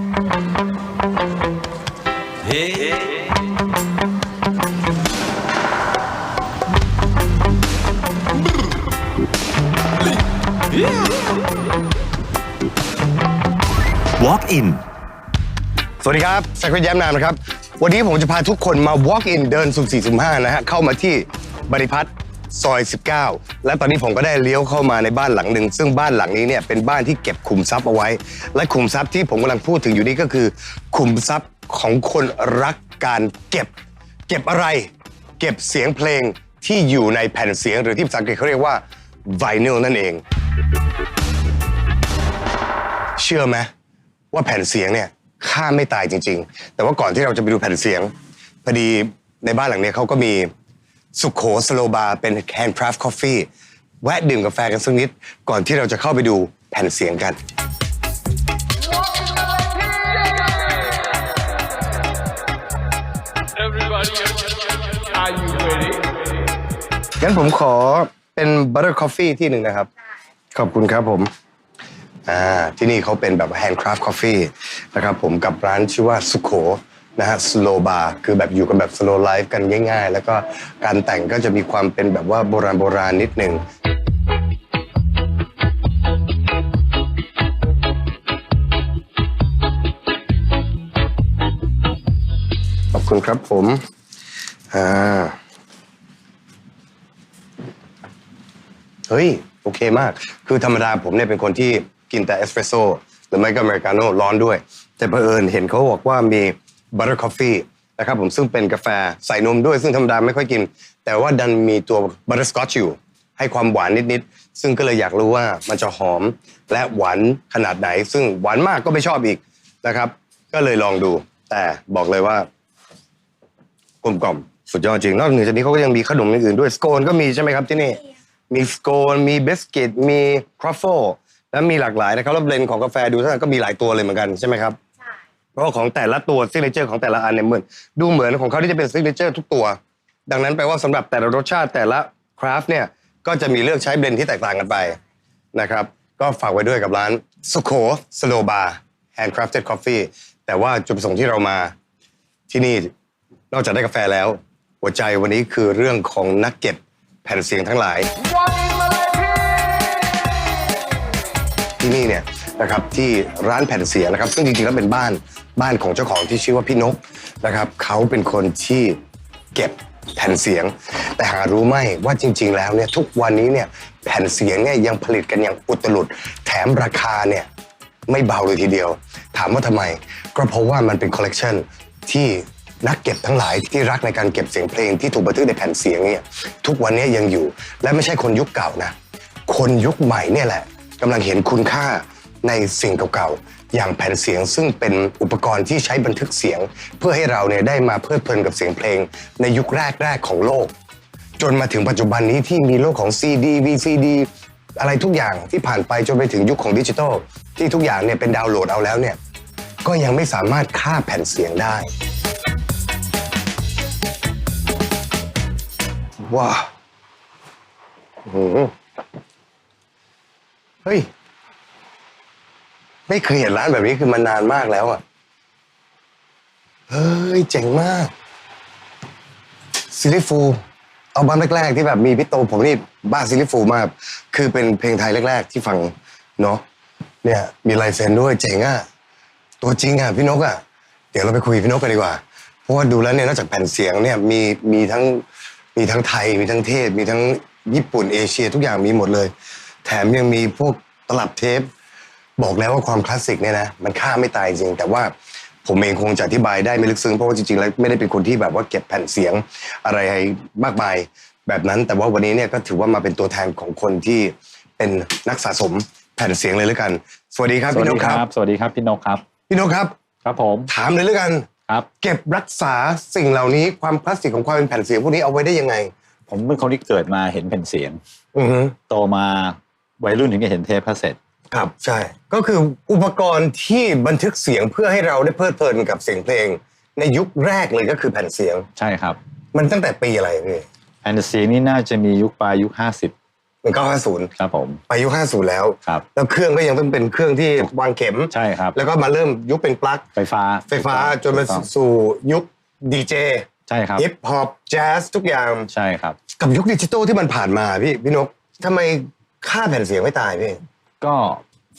Walk in สวัสดีครับสักดิ์แย้มนามนะครับ วันนี้ผมจะพาทุกคนมา walk in เดินสุ่มสี่สุ่มห้านะฮะ เข้ามาที่บริพัตร ซอย 19 และตอนนี้ผมก็ได้เลี้ยวเข้ามาในบ้านหลังหนึ่ง ซึ่งบ้านหลังนี้เนี่ยเป็นบ้านที่เก็บขุมทรัพย์เอาไว้ และขุมทรัพย์ที่ผมกำลังพูดถึงอยู่นี้ก็คือ ขุมทรัพย์ของคนรักการเก็บ เก็บอะไร เก็บเสียงเพลงที่อยู่ในแผ่นเสียงหรือที่ภาษาอังกฤษเขาเรียกว่าไวนิลนั่นเอง เชื่อไหมว่าแผ่นเสียงเนี่ยฆ่าไม่ตายจริง ๆ แต่ว่าก่อนที่เราจะไปดูแผ่นเสียงพอดีในบ้านหลังเนี้ยเขาก็มี สุขโขสโลบาร์เป็น handcraft coffee แวะดื่มกาแฟกันสักนิด ก่อนที่เราจะเข้าไปดูแผ่นเสียงกัน Everybody, are you ready? งั้นผมขอเป็น butter coffee ที่หนึ่งนะครับ ขอบคุณครับผม อ่า ที่นี่เขาเป็นแบบ handcraft coffee นะครับผมกับร้านชื่อว่าสุโข นะฮะ slow bar คือแบบอยู่กันแบบ slow life กันง่าย ๆ แล้วก็การแต่งก็จะมีความเป็นแบบว่าโบราณโบราณนิดหนึ่งขอบคุณครับผมอ่าเฮ้ย โอเคมาก คือธรรมดาผมเนี่ยเป็นคนที่กินแต่เอสเปรสโซ่หรือไม่ก็อเมริกาโน่ร้อนด้วย แต่เผอิญเห็นเขาบอกว่ามี บัตเตอร์ f อฟฟี่นะครับผมซึ่งเป็นกาแฟใส่นมด้วยซึ่งธรรมดาไม่ค่อยกิน แต่ว่าดันมีตัวบัตเตอร์สกอตอยู่ ให้ความหวานนิดๆซึ่งก็เลยอยากรู้ว่ามันจะหอมและหวานขนาดไหน ซึ่งหวานมากก็ไม่ชอบอีกนะครับ ก็เลยลองดู แต่บอกเลยว่ากลมกล่อมสุดยอดจริงนอกเหนือจากนี้เขาก็ยังมีขนมอย่างอื่นด้วยสโคนก็มีใช่ไหมครับที่นี่ มีสโคนมีบิสกิตมีครอฟเฟิลและมีหลากหลายนะครับแล้วเบลนด์ของกาแฟดูท่าทางก็มีหลายตัวเลยเหมือนกันใช่ไหมครับใช่ เพราะของแต่ละตัวซิกเนเจอร์ของแต่ละอันเนี่ยเหมือนดูเหมือนของเขาที่จะเป็นซิกเนเจอร์ทุกตัว ดังนั้นแปลว่าสำหรับแต่ละรสชาติแต่ละคราฟเนี่ยก็จะมีเลือกใช้เบลนที่แตกต่างกันไปนะครับก็ฝากไว้ด้วยกับร้านสุโขสโลบาร์แฮนด์คราฟเต็ดคอฟฟี่แต่ว่าจุดประสงค์ที่เรามาที่นี่นอกจากได้กาแฟแล้ว หัวใจวันนี้คือเรื่องของนักเก็บแผ่นเสียงทั้งหลาย ที่นี่เนี่ย นะครับที่ร้านแผ่นเสียงนะครับ ซึ่งจริงๆแล้วเป็นบ้านบ้านของเจ้าของที่ชื่อว่าพี่นกนะครับเขาเป็นคนที่เก็บแผ่นเสียง แต่หารู้ไหมว่าจริง ๆ แล้วเนี่ยทุกวันนี้เนี่ยแผ่นเสียงเนี่ยยังผลิตกันอย่างอุตลุด แถมราคาเนี่ยไม่เบาเลยทีเดียว ถามว่าทำไม ก็เพราะว่ามันเป็นคอลเลกชันที่นักเก็บทั้งหลายที่รักในการเก็บเสียงเพลงที่ถูกบันทึกในแผ่นเสียงเนี่ยทุกวันนี้ยังอยู่และไม่ใช่คนยุคเก่านะ คนยุคใหม่เนี่ยแหละกำลังเห็นคุณค่า ในสิ่งเก่าๆ อย่างแผ่นเสียงซึ่งเป็นอุปกรณ์ที่ใช้บันทึกเสียง เพื่อให้เราเนี่ยได้มาเพลิดเพลินกับเสียงเพลง ในยุคแรกๆของโลก จนมาถึงปัจจุบันนี้ที่มีโลกของ CD VCD อะไรทุกอย่างที่ผ่านไปจนไปถึงยุคของดิจิทัลที่ทุกอย่างเนี่ยเป็นดาวน์โหลดเอาแล้วเนี่ยก็ยังไม่สามารถฆ่าแผ่นเสียงได้ว้าหเฮ้ย ไม่เคยเห็นร้านแบบนี้คือมานานมากแล้วอะ เฮ้ย เจ๋งมากซิลิฟูเอาบัมแรกๆที่แบบมีพี่โตผมนี่บ้าซิลิฟูมาก คือเป็นเพลงไทยแรก ๆ ที่ฟังเนาะเนี่ยมีลายเซ็นด้วยเจ๋งอะตัวจริงอะพี่นกอะเดี๋ยวเราไปคุยพี่นกกันดีกว่า เพราะว่าดูแล้วเนี่ยนอกจากแผ่นเสียงเนี่ยมีมีทั้งมีทั้งไทยมีทั้งเทศ มีทั้งญี่ปุ่นเอเชียทุกอย่างมีหมดเลย แถมยังมีพวกตลับเทป บอกแล้วว่าความคลาสสิกเนี่ยนะมันฆ่าไม่ตายจริง แต่ว่าผมเองคงจะอธิบายได้ไม่ลึกซึ้งเพราะว่าจริงๆแล้วไม่ได้เป็นคนที่แบบว่าเก็บแผ่นเสียงอะไรมากมายแบบนั้น แต่ว่าวันนี้เนี่ยก็ถือว่ามาเป็นตัวแทนของคนที่เป็นนักสะสมแผ่นเสียงเลยแล้วกัน สวัสดีครับสวัพี่สนดีกคครัรับบสวัสดีครับพี่นกครับพี่นกครับ ครับผมถามเลยแล้วกันครับเก็บรักษาสิ่งเหล่านี้ความคลาสสิกของความเป็นแผ่นเสียงพวกนี้เอาไว้ได้ยังไง ผมเป็นคนที่เกิดมาเห็นแผ่นเสียงอือฮึโตมาวัยรุ่นถึงจะเห็นเทปคาสเซ็ต ครับใช่ ก็คืออุปกรณ์ที่บันทึกเสียงเพื่อให้เราได้เพลิดเพลินกับเสียงเพลง ในยุคแรกเลยก็คือแผ่นเสียง ใช่ครับ มันตั้งแต่ปีอะไรพี่แผ่นเสียงนี่น่าจะมียุคปลายยุค 50หนึ่งเก้าห้าศูนย์ครับผม ไปยุคห้าศูนย์แล้ว ครับ แล้วเครื่องก็ยังต้องเป็นเครื่องที่วางเข็ม ใช่ครับ แล้วก็มาเริ่มยุคเป็นปลั๊กไฟฟ้าไฟฟ้าจนมาถูกต้องสู่ยุคดีเจใช่ครับ ฮิปฮอปแจ๊สทุกอย่าง ใช่ครับ กับยุคดิจิตอลที่มันผ่านมาพี่พี่นกทำไมค่าแผ่นเสียงไม่ตายพี่ ก็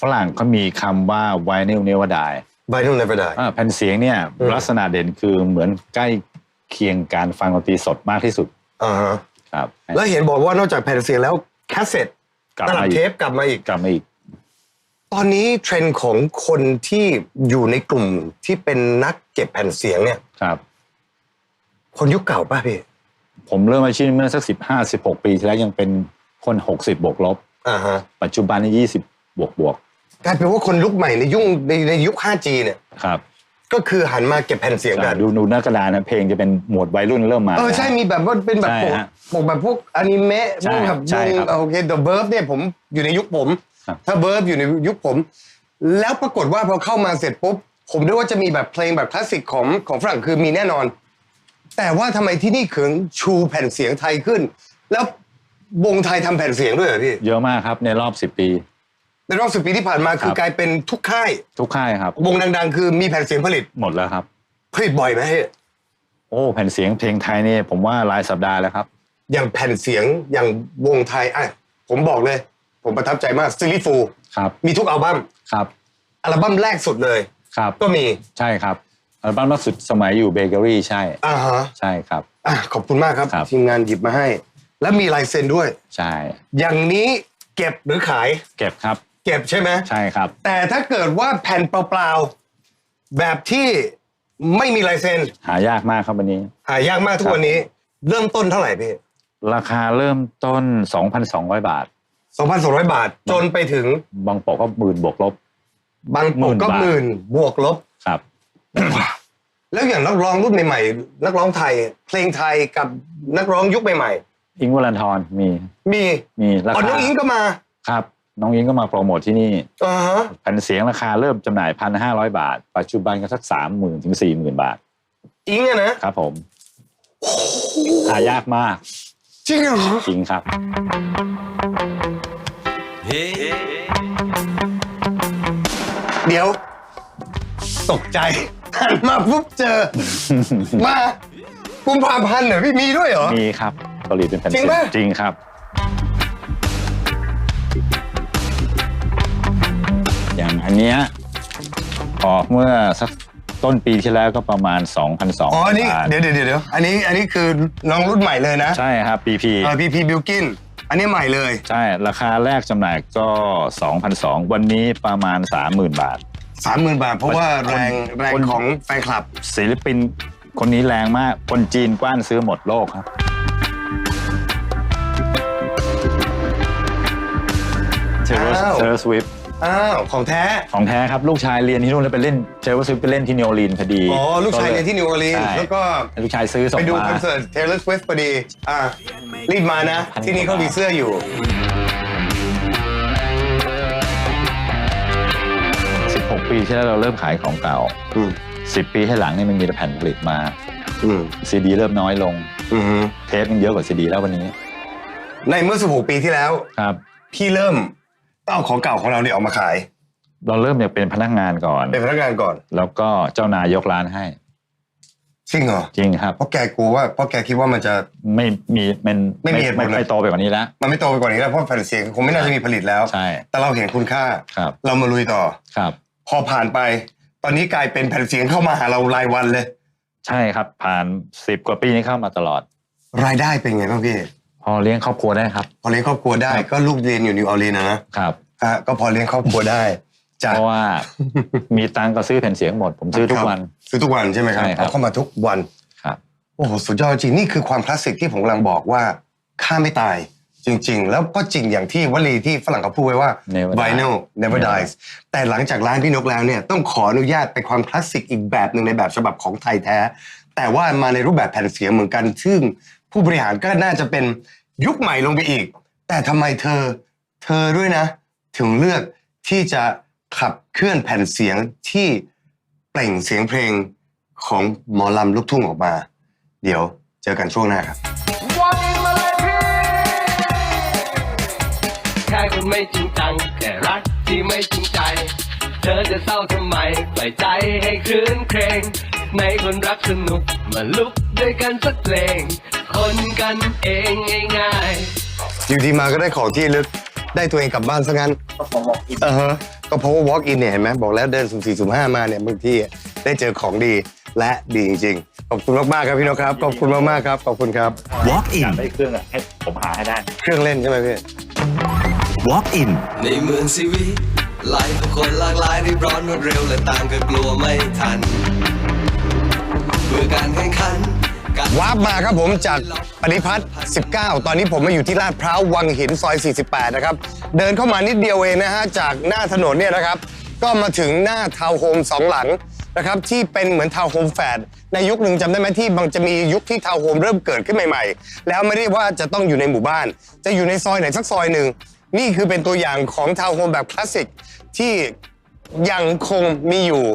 ฝรั่งเขามีคำว่า vinyl never die Vinyl never die อ่าแผ่นเสียงเนี่ยอืมลักษณะเด่นคือเหมือนใกล้เคียงการฟังดนตรีสดมากที่สุดอ่าฮะครับ แล้วเห็นบอกว่านอกจากแผ่นเสียงแล้วแคสเซ็ตกลับตลัมาบอีเทกปกลับมาอีกกลับมาอีก ตอนนี้เทรนด์ของคนที่อยู่ในกลุ่มที่เป็นนักเก็บแผ่นเสียงเนี่ยครับ คนยุคเก่าป่ะพี่ผมเริ่มอาชีพเมื่อสักสิบห้าสิบหกปีที่แล้วยังเป็นคนหกสิบบวกลบอ่าฮะปัจจุบันนี่ยี่สิบ บวกบวกกลายเป็นว่าคนยุคใหม่ในยุ่งในในยุค 5G เนี่ยครับ ก็คือหันมาเก็บแผ่นเสียงกันดูดูหน้ากระดานนะเพลงจะเป็นหมวดวัยรุ่นเริ่มมา เออใช่มีแบบว่าเป็นแบบใช่ปกฮะปกแบบพวกอนิเมะใช่พวกแบบใช่ครับวงโอเค The Verb เนี่ยผมอยู่ในยุคผมครับถ้า Verb อยู่ในยุคผม แล้วปรากฏว่าพอเข้ามาเสร็จปุ๊บผมนึกว่าจะมีแบบเพลงแบบคลาสสิกของของฝรั่งคือมีแน่นอน แต่ว่าทำไมที่นี่ถึงชูแผ่นเสียงไทยขึ้น แล้ววงไทยทำแผ่นเสียงด้วยเหรอพี่ เยอะมากครับในรอบสิบปี ในรอบสิบปีที่ผ่านมาคือกลายเป็นทุกค่าย ทุกค่ายครับวงดังๆ คือมีแผ่นเสียงผลิตหมดแล้วครับ ผลิตบ่อยไหมพี่โอ้แผ่นเสียงเพลงไทยนี่ผมว่ารายสัปดาห์แล้วครับ อย่างแผ่นเสียงอย่างวงไทยอะผมบอกเลย ผมประทับใจมากซิลิฟูครับมีทุกอัลบั้มครับอัลบั้มแรกสุดเลยครับก็มีใช่ครับอัลบั้มล่าสุดสมัยอยู่เบเกอรี่ใช่อ่าฮะใช่ครับอะขอบคุณมากครับครับทีมงานหยิบมาให้ แล้วมีลายเซ็นด้วย ใช่ อย่างนี้เก็บหรือขายเก็บครับ เก็บใช่ไหมใช่ครับ แต่ถ้าเกิดว่าแผ่นเปล่าๆแบบที่ไม่มีลายเซ็นหายากมากครับวันนี้ หายากมากทุกวันนี้ เริ่มต้นเท่าไหร่พี่ ราคาเริ่มต้น 2,200 บาท 2,200 บาทจนไปถึงบางปกก็หมื่นบวกลบ บางปกก็หหมื่มื่นนบาทบวกลบครับ แล้วอย่างนักร้องรุ่นใหม่ๆนักร้องไทย เพลงไทยกับนักร้องยุคใหม่อิงค์วรันทรมีๆมีมีราอ๋อคาน้องอิงก็มาครับ น้องอิงก็มาโปรโมทที่นี่อ่าฮะแผ่นเสียงราคาเริ่มจำหน่ายพันห้าร้อยบาท ปัจจุบันก็สักสามหมื่นถึงสี่หมื่นบาท อิงอะนะครับผมหายากมาก จริงเหรอจริงครับเดี๋ยว ตกใจหันมาปุ๊บเจอ มากุมภาพันธ์เหรอพี่มีด้วยเหรอ มีครับผลิตเป็นแผ่นจริเสีงยปะงจริงครับ อย่างอันเนี้ยออกเมื่อสักต้นปีที่แล้วก็ประมาณ 2,200อ๋ออันนี้บาทเดี๋ยวเดี๋ยวเดี๋ยวอันนี้อันนี้คือน้องรุ่นใหม่เลยนะใช่ครับ PP เออพีพีบิลกินอันนี้ใหม่เลยใช่ ราคาแรกจำหน่ายก็2,200วันนี้ประมาณ 30,000 บาท สามหมื่นบาท เพราะว่าคนแรงแรงคนของแฟนคลับ ศิลปินคนนี้แรงมาก คนจีนกว้านซื้อหมดโลกครับ เทเลออ้าวร์เทเลอร์สวิฟ อ้าวของแท้ ของแท้ครับลูกชายเรียนที่นู่นแล้วไปเล่นเทเลอร์สวิฟไปเล่นที่นิวออร์ลีนส์พอดีอ๋อลูกชายเรียนที่นิวออร์ลีนส์ใช่แล้วก็ลูกชายซื้อส่งไปดูมาคอนเสิร์ต Taylor Swift พอดีอะรีบมานะ ที่นี่เขามีเสื้ออยู่ 16 ปีที่แล้วเราเริ่มขายของเก่า อืม10 ปีให้หลังนี่มันมีแต่แผ่นผลิตมาอืมซีดีเริ่มน้อยลง อืมเทปมันเยอะกว่าซีดีแล้ววันนี้ ในเมื่อ 16 ปีที่แล้ว ครับ พี่เริ่ม ต้องเอาของเก่าของเราเนี่ยออกมาขาย เราเริ่มจากเป็นพนักงานก่อน เป็นพนักงานก่อน แล้วก็เจ้านายยกร้านให้จริงเหรอจริงครับเพราะแกกลัวว่าเพราะแกคิดว่ามันจะไม่มีมันไม่มีเหตุผลไม่เลยไม่โตไปกว่านี้แล้วมันไม่โตไปกว่านี้แล้วเพราะแผ่นเสียงคงไม่น่าจะมีผลิตแล้วใช่แต่เราเห็นคุณค่าครับเรามาลุยต่อครับ พอผ่านไป ตอนนี้กลายเป็นแผ่นเสียงเข้ามาหาเรารายวันเลย ใช่ครับผ่านสิบกว่าปีนี้เข้ามาตลอด รายได้เป็นไงบ้างพี่ พอเลี้ยงครอบครัวได้ครับ พอเลี้ยงครอบครัวได้ครับก็ลูกเรียนอยู่นิวออร์ลีนส์นะนะครับฮะก็พอเลี้ยงครอบครัวได้จ้ะเพราะว่ามีตังค์ก็ซื้อแผ่นเสียงหมด ผมซื้อทุกวันครับซื้อทุกวันใช่ไหมครับใช่ครับเอาเข้ามาทุกวันครับโอ้โหสุดยอดจริงนี่คือความคลาสสิกที่ผมกำลังบอกว่าค่าไม่ตายจริง ๆ แล้วก็จริงอย่างที่วลีที่ฝรั่งเขาพูดไว้ว่า Never die vinyl never Never dies แต่หลังจากร้านพี่นกแล้วเนี่ยต้องขออนุญาตไปความคลาสสิกอีกแบบหนึ่งในแบบฉบับของไทยแท้ แต่ว่ามาในรูปแบบแผ่นเสียงเหมือนกันซึ่ง ผู้บริหารก็น่าจะเป็นยุคใหม่ลงไปอีก แต่ทำไมเธอ เธอด้วยนะ ถึงเลือกที่จะขับเคลื่อนแผ่นเสียงที่เปล่งเสียงเพลงของหมอลำลูกทุ่งออกมา เดี๋ยวเจอกันช่วงหน้าครับ Walk in my life. คนไม่จริงจังแค่รักที่ไม่จริงใจ เธอจะเศร้าทำไมปล่อยใจให้คืนเครงในคนรักสนุกมาลุกด้วยกันสักเพลง คนกันเองง่ายๆอยู่ดีมาก็ได้ของที่ลึกได้ตัวเองกลับบ้านซะงั้นเออฮะก็เพราะว่า walk in เนี่ยเห็นไหมบอกแล้วเดินสุ่มสี่สุ่มห้ามาเนี่ยบางทีได้เจอของดีและดีจริงๆขอบคุณมากๆครับพี่นกครับขอบคุณมากๆครับขอบคุณครับ Walk อยาก in ได้เครื่องอะให้ผมหาให้ได้ เครื่องเล่นใช่ไหมพี่ Walk in ในเมืองชีวิตไล่ผู้คนหลากหลายรีบร้อนรวดเร็วและต่างก็กลัวไม่ทันเพื่อการแข่งขันการ วาร์ปมาครับผมจากปฏิพัฒน์19 ตอนนี้ผมมาอยู่ที่ลาดพร้าววังหินซอย 48 นะครับ เดินเข้ามานิดเดียวเองนะฮะ จากหน้าถนนเนี่ยนะครับ ก็มาถึงหน้าทาวน์โฮมสองหลังนะครับ ที่เป็นเหมือนทาวน์โฮมแฝดในยุคหนึ่งจำได้ไหมที่บางจะมียุคที่ทาวน์โฮมเริ่มเกิดขึ้นใหม่ๆ แล้วไม่ได้ว่าจะต้องอยู่ในหมู่บ้าน จะอยู่ในซอยไหนสักซอยหนึ่งนี่คือเป็นตัวอย่างของทาวน์โฮมแบบคลาสสิกที่ยังคงมีอยู่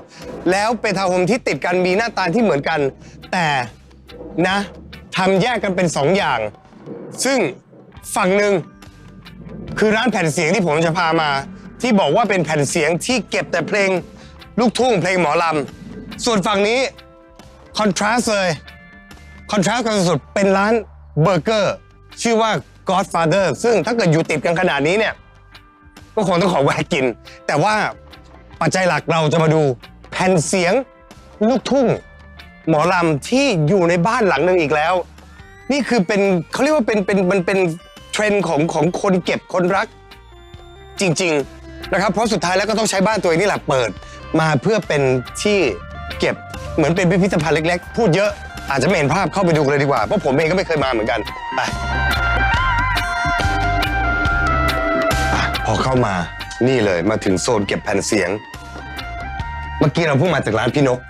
แล้วเป็นทาวน์โฮมที่ติดกันมีหน้าตาที่เหมือนกัน แต่ นะทำแยกกันเป็นสองอย่าง ซึ่งฝั่งหนึ่งคือร้านแผ่นเสียงที่ผมจะพามา ที่บอกว่าเป็นแผ่นเสียงที่เก็บแต่เพลงลูกทุ่งเพลงหมอลำส่วนฝั่งนี้คอนทราสเลยคอนทราสกันสุดเป็นร้านเบอร์เกอร์ชื่อว่า Godfather ซึ่งถ้าเกิดอยู่ติดกันขนาดนี้เนี่ยก็คงต้องขอแวะกิน แต่ว่าปัจจัยหลักเราจะมาดูแผ่นเสียงลูกทุ่ง หมอลำที่อยู่ในบ้านหลังหนึ่งอีกแล้ว นี่คือเป็นเขาเรียกว่าเป็นเป็นมันเป็นเทรนด์ของของคนเก็บคนรัก จริง ๆนะครับ เพราะสุดท้ายแล้วก็ต้องใช้บ้านตัวเองนี่แหละเปิด มาเพื่อเป็นที่เก็บเหมือนเป็นพิพิธภัณฑ์เล็กๆ พูดเยอะอาจจะไม่เห็นภาพเข้าไปดูเลยดีกว่า เพราะผมเองก็ไม่เคยมาเหมือนกันไปอะพอเข้ามานี่เลยมาถึงโซนเก็บแผ่นเสียง เมื่อกี้เราเพิ่งมาจากร้านพี่นก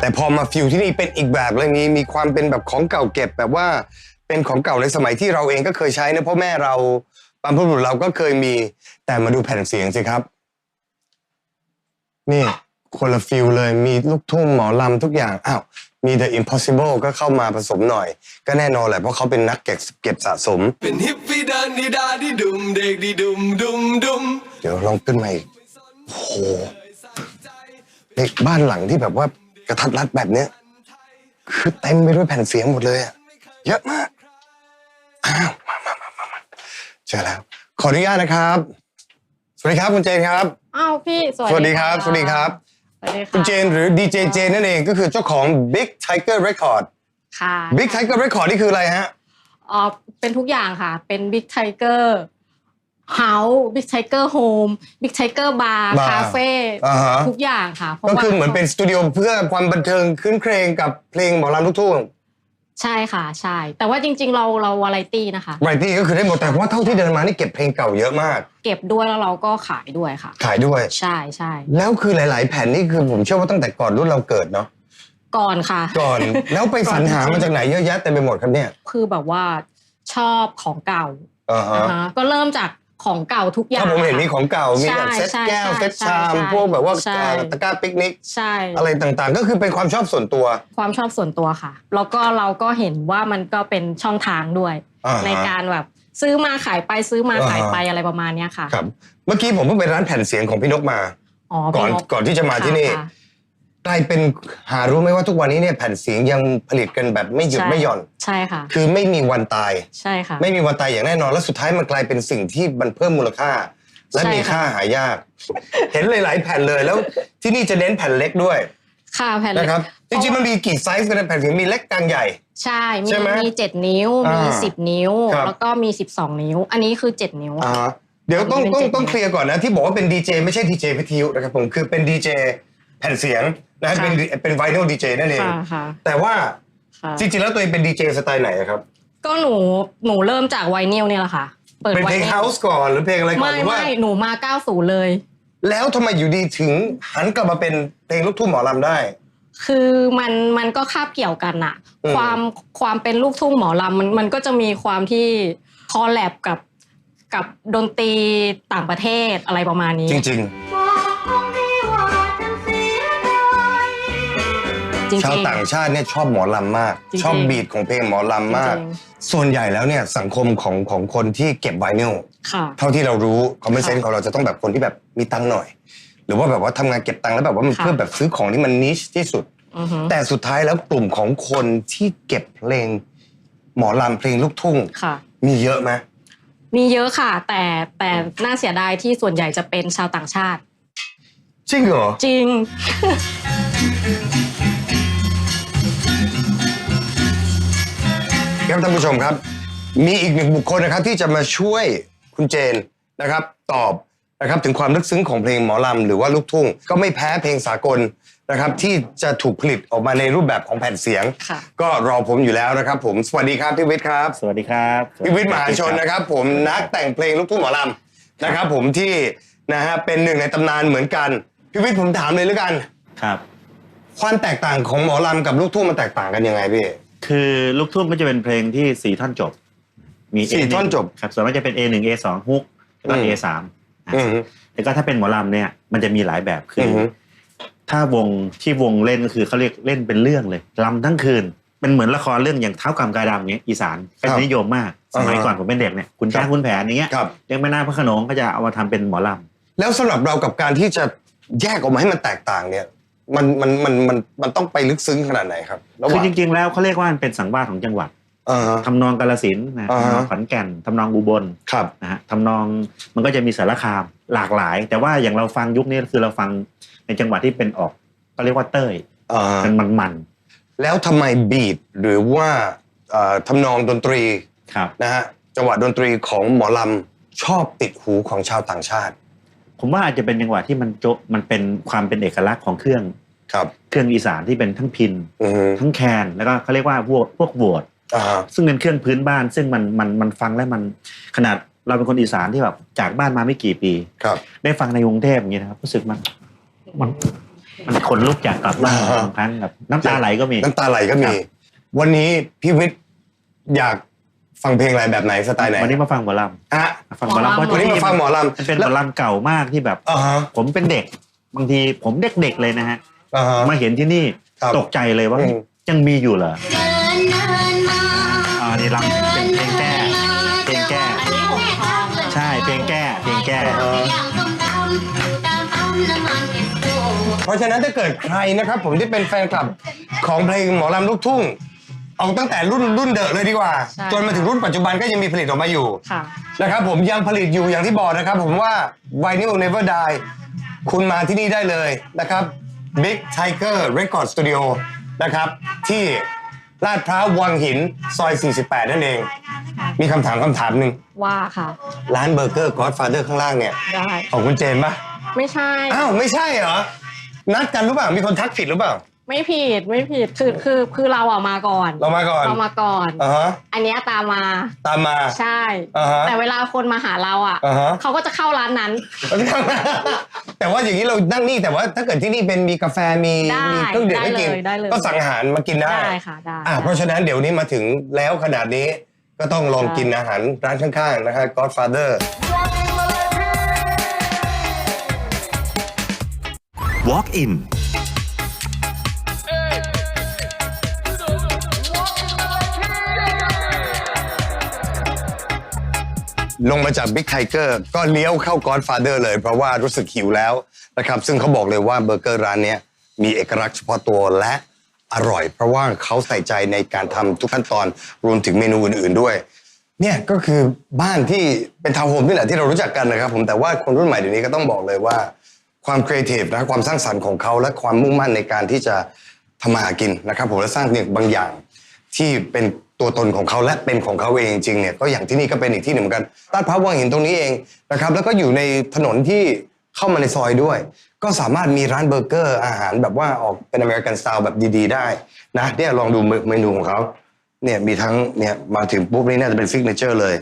แต่พอมาฟิลที่นี่เป็นอีกแบบเลยมีมีความเป็นแบบของเก่าเก็บแบบว่าเป็นของเก่าในสมัยที่เราเองก็เคยใช้นะพ่อแม่เราบรรพบุรุษเราก็เคยมีแต่มาดูแผ่นเสียงสิครับ นี่คนละฟิลเลยมีลูกทุ่งหมอลำทุกอย่างอ้าวมี The Impossible ก็เข้ามาผสมหน่อย ก็แน่นอนแหละเพราะเขาเป็นนักเก็บเก็บสะสม เป็นฮิปปี้เดินดีดาดีดุมเด็กดีดุมดุมดุมเดี๋ยวลองขึ้นมาอีกโอ้โหเด็กบ้านหลังที่แบบว่า กระทัดรัดแบบเนี้ยคือเต็มไปด้วยแผ่นเสียงหมดเลยอะเยอะมากอ้าวมามามามามาเจอแล้ว ขออนุญาตนะครับ สวัสดีครับคุณเจนครับ อ้าวพี่สวัสวัสดีครับ สวัสดีครับ สวัสดีคุณค่ะเจนหรือดีเจเจนนั่นเองก็คือเจ้าของ Big Tiger Record ค่ะ Big Tiger Record นี่คืออะไรฮะ อ๋อเป็นทุกอย่างค่ะ เป็น Big Tiger House Big Tiger Home Big Tiger Bar Bar คาเฟ่อ่าฮะ ทุกอย่างค่ะพราะก็ว่าคือเหมือนเป็นสตูดิโอเพื่อความบันเทิงคืนเครงกับเพลงหมอลำลูกทุ่งใช่ค่ะใช่ แต่ว่าจริง ๆ เราเราวาไรตี้นะคะ ไรตี้ก็คือได้หมดแต่ว่าเท่าที่เดินมานี่เก็บเพลงเก่าเยอะมาก เก็บด้วยแล้วเราก็ขายด้วยค่ะ ขายด้วย ใช่ใช่แล้วคือหลาย ๆ แผ่นนี่คือผมเชื่อว่าตั้งแต่ก่อนรุ่นเราเกิดเนาะก่อนค่ะ ก่อน แล้วไปสรรหามาจากไหนเยอะแยะเต็มไปหมดครับเนี่ยคือแบบว่าชอบของเก่าอ่าฮะอ่าฮะก็เริ่มจาก ของเก่าทุกอย่างถ้าผมเห็นมีค่ะของเก่ามีแบบใช่เซ็ตใช่แก้วใช่เซ็ตชามใช่พวกแบบว่าใช่ตะกร้าปิกนิกใช่อะไรต่างๆ ก็คือเป็นความชอบส่วนตัว ความชอบส่วนตัวค่ะ แล้วก็เราก็เห็นว่ามันก็เป็นช่องทางด้วยอ่าฮะในการแบบซื้อมาขายไปซื้อมาอ่าฮะขายไปอะไรประมาณเนี้ยค่ะครับ เมื่อกี้ผมเพิ่งไปร้านแผ่นเสียงของพี่นกมาอ๋อก่อนพี่ก่อนที่จะมาที่นี่ค่ะ กลายเป็นหารู้ไหมว่าทุกวันนี้เนี่ยแผ่นเสียงยังผลิตกันแบบไม่หยุดใช่ไม่หย่อน ใช่ค่ะ คือไม่มีวันตาย ใช่ค่ะ ไม่มีวันตายอย่างแน่นอน แล้วสุดท้ายมันกลายเป็นสิ่งที่มันเพิ่มมูลค่า และใช่มีค่ะค่าหายาก เห็นหลาย ๆ แผ่นเลยแล้วที่นี่จะเน้นแผ่นเล็กด้วยค่ะแผ่นเล็กนะครับจริงๆมันมีกี่ไซส์กันนะแผ่นเสียงมีเล็กกลางใหญ่ ใช่มีใช่ไหมมีเจ็ดนิ้วมีอ่าสิบนิ้ว ครับ แล้วก็มีสิบสองนิ้ว อันนี้คือเจ็ดนิ้ว อ่าเดี๋ยวต้องเป็นต้องเจ็ดต้องเคลียร์ก่อนนะที่บอกว่าเป็นดีเจไม่ใช่ดีเจวิทยุนะครับผมคือเป็นดีเจ แผ่นเสียงนะค่ะเป็นเป็นไวโอลดีเจนั่นเองค่ะค่ะแต่ว่าค่ะจริงๆแล้วตัวเองเป็นดีเจสไตล์ไหนอะครับ ก็หนูหนูเริ่มจากไวนิลเนี่ยแหละค่ะ เปิดเป็นไวเพลงนิลเฮาส์ก่อนหรือเพลงอะไรก่อนไม่หรือว่าไม่หนูมาเก้าศูนย์เลย แล้วทำไมอยู่ดีถึงหันกลับมาเป็นเพลงลูกทุ่งหมอลำได้ คือมันมันก็คาบเกี่ยวกันอะอืมความความเป็นลูกทุ่งหมอลำมันมันก็จะมีความที่คอลแลบกับกับดนตรีต่างประเทศอะไรประมาณนี้ จริง จริงๆชาวต่างชาติเนี่ยชอบหมอลำมาก จริงๆชอบบีทของเพลงหมอลำมาก จริง ส่วนใหญ่แล้วเนี่ยสังคมของของคนที่เก็บไวนิลค่ะ เท่าที่เรารู้คอมเมนเซนค่ะของเราจะต้องแบบคนที่แบบมีตังค์หน่อย หรือว่าแบบว่าทำงานเก็บตังค์แล้วแบบว่ามันค่ะ เพื่อแบบซื้อของที่มันนิชที่สุด อือฮึแต่สุดท้ายแล้วกลุ่มของคนที่เก็บเพลง หมอลำเพลงลูกทุ่ง ค่ะ มีเยอะไหมมีเยอะค่ะ แต่แต่น่าเสียดายที่ส่วนใหญ่จะเป็นชาวต่างชาติ จริงเหรอ จริง ครับท่านผู้ชมครับ มีอีกหนึ่งบุคคลนะครับที่จะมาช่วยคุณเจนนะครับตอบนะครับถึงความลึกซึ้งของเพลงหมอลำหรือว่าลูกทุ่ง ก็ไม่แพ้เพลงสากลนะครับที่จะถูกผลิตออกมาในรูปแบบของแผ่นเสียง ค่ะ ก็รอผมอยู่แล้วนะครับ ผมสวัสดีครับพี่วิทย์ครับ สวัสดีครับพี่วิทย์มหาชนนะครับผมนักแต่งเพลงลูกทุ่งหมอลำนะครับ ผมที่นะฮะเป็นหนึ่งในตำนานเหมือนกันพี่วิทย์ผมถามเลยแล้วกัน ครับ ความแตกต่างของหมอลำกับลูกทุ่งมันแตกต่างกันยังไงพี่ คือลูกทุ่งก็จะเป็นเพลงที่สี่ท่อนจบ มีสี่ A1 ท่อนจบครับส่วนมากจะเป็น A1 A2 ฮุกแล้วก็อืม A3 อืมแล้วก็ถ้าเป็นหมอลำเนี่ย มันจะมีหลายแบบคือออฮึถ้าวงที่วงเล่นก็คือเขาเรียกเล่นเป็นเรื่องเลยลำทั้งคืนเป็นเหมือนละครเรื่องอย่างเท้ากำกายดำเนี้ยอีสานเป็นนิยมมาก สมัยอ่าฮะก่อนผมเป็นเด็กเนี่ยคุณครัจ้าบคุณแผนอย่างเงี้ยครับเรื่องแม่นาคพระโขนงก็จะเอามาทำเป็นหมอลำแล้วสำหรับเรากับการที่จะแยกออกมาให้มันแตกต่างเนี่ย มันมันมันมันมันต้องไปลึกซึ้งขนาดไหนครับระหคือว่างจริง ๆ แล้วเขาเรียกว่ามันเป็นสังวาสของจังหวัดอ่าฮะ ทำนองกาลสินธุ์นะอ่าฮะ ทำนองขอนแก่นทำนองอุบลครับ นะฮะทำนองมันก็จะมีสารคามหลากหลาย แต่ว่าอย่างเราฟังยุคนี้คือเราฟังในจังหวะที่เป็นออกก็เรียกว่าเต้ยอ่าฮะ เป็นมันแล้วทำไมบีทหรือว่าเอ่อทำนองดนตรีๆครับ นะฮะจังหวะดนตรีของหมอลำชอบติดหูของชาวต่างชาติ ผมว่าอาจจะเป็นจังหวะที่มันโจะมันเป็นความเป็นเอกลักษณ์ของเครื่องครับ เครื่องอีสานที่เป็นทั้งพินอือฮึทั้งแคนแล้วก็เขาเรียกว่าพวกพวกโหวดอ่าฮะซึ่งเป็นเครื่องพื้นบ้าน ซึ่งมันมันมันฟังแล้วมันขนาดเราเป็นคนอีสานที่แบบจากบ้านมาไม่กี่ปีครับ ได้ฟังในกรุงเทพอย่างนี้ยนะครับรู้สึกมันมันมันขนลุกอยากกลับบ้านอ่าฮะบางครั้งแบบน้ำตาไหลก็มี น้ำตาไหลก็มี วันนี้พี่วิทย์อยาก ฟังเพลงอะไรแบบไหนสไตล์ไหนวันนี้มาฟังหมอลฮะำมาฟังหมอลำหมอลำเพราะวันนี้มาฟังหมอลำมันเป็นหมอลำเก่ามากที่แบบอ่าฮะผมเป็นเด็ก บางทีผมเด็กๆเลยนะฮะอ่าฮะมาเห็นที่นี่ครับตกใจเลยว่าอืมยังมีอยู่เหรออ่านี่ลำเป็นเพลงแก้เพลงแก้ใช่เพลงแก้เพลงแก้เพราะฉะนั้นถ้าเกิดใครนะครับ ผมที่เป็นแฟนคลับของเพลงหมอลำลูกทุ่ง เอาตั้งแต่รุ่นรุ่นเดอะเลยดีกว่า ใช่ จนมาถึงรุ่นปัจจุบันก็ยังมีผลิตออกมาอยู่ ค่ะ นะครับผมยังผลิตอยู่อย่างที่บอกนะครับ ผมว่า Vinyl Never Die คุณมาที่นี่ได้เลยนะครับ Big Tiger Record Studio นะครับ ที่ลาดพร้าววังหิน ซอย 48 นั่นเอง มีคำถามคำถามหนึ่งว่าค่ะ ร้านเบอร์เกอร์ Godfather ข้างล่างเนี่ย ได้ ของคุณเจนปะไม่ใช่ อ้าว ไม่ใช่เหรอ นัดกันหรือเปล่า มีคนทักผิดหรือเปล่า ไม่ผิดไม่ผิดคือคือคือเราอะมาก่อนเรามาก่อนเรามาก่อนอ่าฮะอันเนี้ยตามมาตามมาใช่อ่าฮะแต่เวลาคนมาหาเราอะอ่าฮะเขาก็จะเข้าร้านนั้น แต่ว่าอย่างนี้เรานั่งนี่แต่ว่าถ้าเกิดที่นี่เป็นมีกาแฟมีได้มีเครื่องดื่มได้ให้กินเลยได้เลยก็สั่งอาหารมากินได้ได้ค่ะได้อ่าเพราะฉะนั้นเดี๋ยวนี้มาถึงแล้วขนาดนี้ก็ต้องลองกินอาหารร้านข้างๆนะครับ Godfather Walk in ลงมาจาก Big Tiger ก็เลี้ยวเข้า Godfather เลย เพราะว่ารู้สึกหิวแล้วนะครับ ซึ่งเขาบอกเลยว่าเบอร์เกอร์ร้านเนี้ยมีเอกลักษณ์เฉพาะตัวและอร่อย เพราะว่าเขาใส่ใจในการทำทุกขั้นตอนรวมถึงเมนูอื่นๆด้วย เนี่ยก็คือบ้านที่เป็นทาวน์โฮมนี่แหละที่เรารู้จักกันนะครับผมแต่ว่าคนรุ่นใหม่เดี๋ยวนี้ก็ต้องบอกเลยว่า ความครีเอทีฟนะความสร้างสรรค์ของเขาและความมุ่งมั่นในการที่จะทำมาหากินนะครับผมและสร้างเนี่ยบางอย่างที่เป็น ตัวตนของเขาและเป็นของเขาเองจริงเนี่ยก็อย่างที่นี่ก็เป็นอีกที่หนึ่งเหมือนกันลาดพร้าววังหินตรงนี้เองนะครับแล้วก็อยู่ในถนนที่เข้ามาในซอยด้วย ก็สามารถมีร้านเบอร์เกอร์อาหารแบบว่าออกเป็นอเมริกันสไตล์แบบดีๆ ได้นะเนี่ยลองดูเมนูของเขาเนี่ยมีทั้งเนี่ยมาถึงปุ๊บนี่น่าจะเป็นซิกเนเจอร์เลย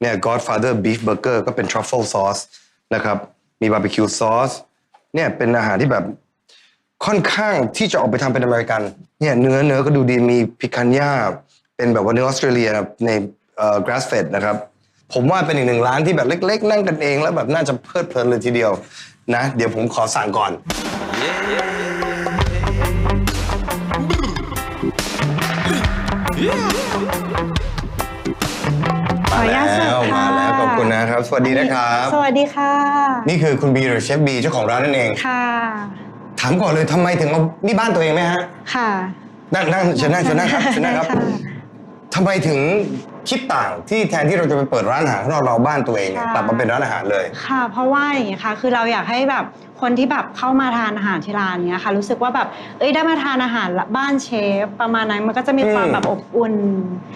เนี่ย Godfather Beef Burger ก็เป็น truffle sauce นะครับมีบาร์บีคิวซอสเนี่ยเป็นอาหารที่แบบค่อนข้างที่จะออกไปทำเป็นอเมริกันเนี่ยเนื้อเนื้อก็ดูดีมีพิคันย่า เป็นแบบว่าเนื้อออสเตรเลียในเอ่อ grass fed นะครับ ผมว่าเป็นอีกหนึ่งร้านที่แบบเล็ก ๆ นั่งกันเอง แล้วแบบน่าจะเพลิดเพลินเลยทีเดียวนะ เดี๋ยวผมขอสั่งก่อน Yeah. มาขออนุแล้ญาตเสิร์วฟค่ะ มาแล้วขอบคุณนะครับ สวัสดีนะครับ สวัสดีค่ะ นี่คือคุณบีหรือเชฟบีเจ้าของร้านนั่นเอง ค่ะ ถามก่อนเลยทำไมถึงมานี่บ้านตัวเองไหมฮะ ค่ะ นั่งนั่งเชิญนั่งเชิญนั่งครับเชิญนั่งครับ ค่ะ ทำไมถึงคิดต่างที่แทนที่เราจะไปเปิดร้านอาหารข้างนอกเราบ้านตัวเองเนี่ยค่ะกลับมาเป็นร้านอาหารเลย ค่ะ เพราะว่าอย่างนี้ค่ะ คือเราอยากให้แบบคนที่แบบเข้ามาทานอาหารที่ร้านเนี้ยค่ะ รู้สึกว่าแบบเอ้ยได้มาทานอาหารบ้านเชฟ ประมาณนั้นมันก็จะมีความอืมแบบอบอุ่น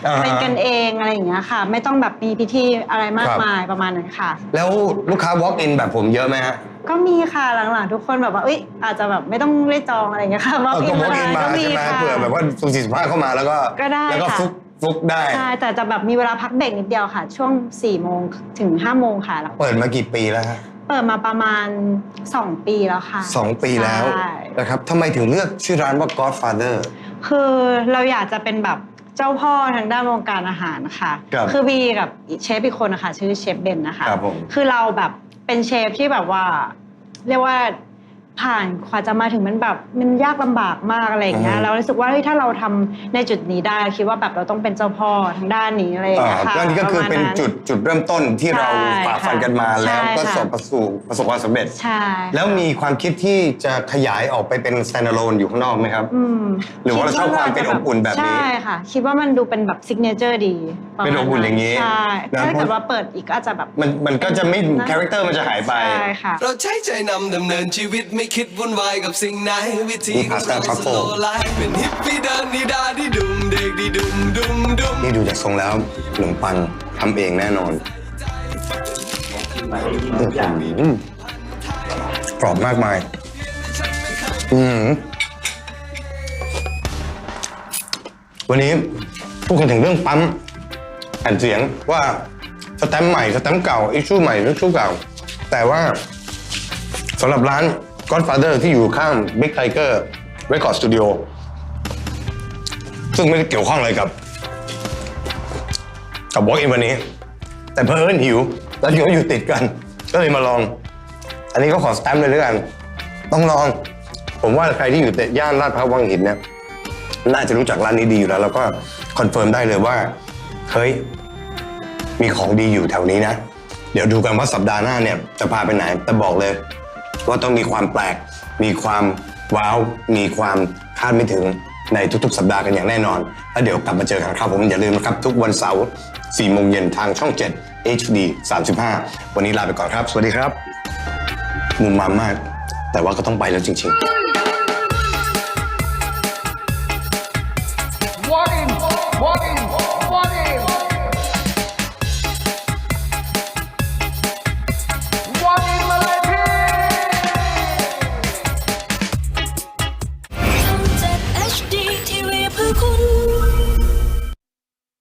อ่าฮะเป็นกันเองอะไรอย่างเงี้ยค่ะ ไม่ต้องแบบมีพิธีอะไรมากครับ มายประมาณนั้นค่ะ แล้วลูกค้า walk in แบบผมเยอะไหมฮะ ก็มีค่ะหลังๆทุกคนแบบว่าเอ้ยอาจจะแบบไม่ต้องได้จองอะไรอย่างเงี้ยค่ะว่าเอออิก็น walk มา in มาก็มีใช่ไหมค่ะ เผื่อแบบว่าสุ่มสี่สุ่มห้าเข้ามาแล้วก็ก็ได้แล้วก็ค่ะ ฟุก ฟุกได้ ใช่แต่จะแบบมีเวลาพักเบรกนิดเดียวค่ะ ช่วง4ี่โมงถึง5้าโมงค่ะแล้วเปิดมากี่ปีแล้วฮะเปิดมาประมาณ 2 ปีแล้วค่ะ สองปีแล้วใช่ นะครับทำไมถึงเลือกชื่อร้านว่า Godfather คือเราอยากจะเป็นแบบเจ้าพ่อทางด้านวงการอาหารค่ะครับอบีกับเชฟอีกคนนะคะชื่อเชฟเบนนะคะครับผมคือเราแบบเป็นเชฟที่แบบว่า เรียกว่า ผ่านกว่าจะมาถึงมันแบบมันยากลำบากมากอะไรอย่างเงี้ยเรารู้สึกว่าเฮ้ยถ้าเราทำในจุดนี้ได้คิดว่าแบบเราต้องเป็นเจ้าพ่อทางด้านนี้อะไรอย่างอ่าเงี้ยค่ะก็นี่ก็คือเป็นระมาณจุดจุดเริ่มต้นที่เราใช่ฝ่าฟันกันมาค่ะแล้วก็ใช่สบค่ะประสบประสบความสำเร็จใช่แล้วมีความคิดที่จะขยายออกไปเป็น standalone อยู่ข้างนอกไหมครับอืมหรือว่าเราชอบความเป็นอบอุ่นแบบนี้ใช่ค่ะ คิดว่ามันดูเป็นแบบซิกเนเจอร์ดีระมาณเป็นอบอุ่นอย่างนี้นี้ใช่นะถ้าเพเกิราะดว่าเปิดอีกก็อาจจะแบบมันมันก็จะไม่นะคาแรคเตอร์มันจะหายไปใช่ค่ะเราใช้ใจนำดำเนินชีวิตไม่คิดวุ่นวายกับสิ่งไหน วิธีนี่ของ pasta เรา truffle สโลไลฟ์เป็นฮิปปี้เดินนิดาดิดุมเด็กดิดุมดุมดุมนี่ดูจากทรงแล้วขนมปังทำเองแน่นอนอืมกรอบมากมาย อืมวันนี้พูดกันถึงเรื่องปั๊มแผ่นเสียงว่าสแตมป์ใหม่สแตมป์เก่าอิชชูใหม่อิชชูเก่า แต่ว่าสำหรับร้าน Godfather ที่อยู่ข้าง Big Tiger Record Studio ซึ่งไม่ได้เกี่ยวข้องอะไรกับ กับ Walk in วันนี้ แต่เพอเอิญหิว แล้วอยู่อยู่ติดกัน ก็เลยมาลอง อันนี้ก็ขอสแตมป์เลยด้วยกัน ต้องลอง ผมว่าใครที่อยู่แต่ย่านลาดพร้าววังหินเนี่ยน่าจะรู้จักร้านนี้ดีอยู่แล้ว แล้วก็คอนเฟิร์มได้เลยว่า เฮ้ย มีของดีอยู่แถวนี้นะ เดี๋ยวดูกันว่าสัปดาห์หน้าเนี่ย จะพาไปไหน แต่บอกเลย ว่าต้องมีความแปลก มีความว้าว มีความคาดไม่ถึงในทุกๆ สัปดาห์กันอย่างแน่นอน แล้วเดี๋ยวกลับมาเจอกันครับผมอย่าลืมนะครับ ทุกวันเสาร์4โมงเย็นทางช่อง 7 HD 35 วันนี้ลาไปก่อนครับ สวัสดีครับ มุมมามมาก แต่ว่าก็ต้องไปแล้วจริง ๆ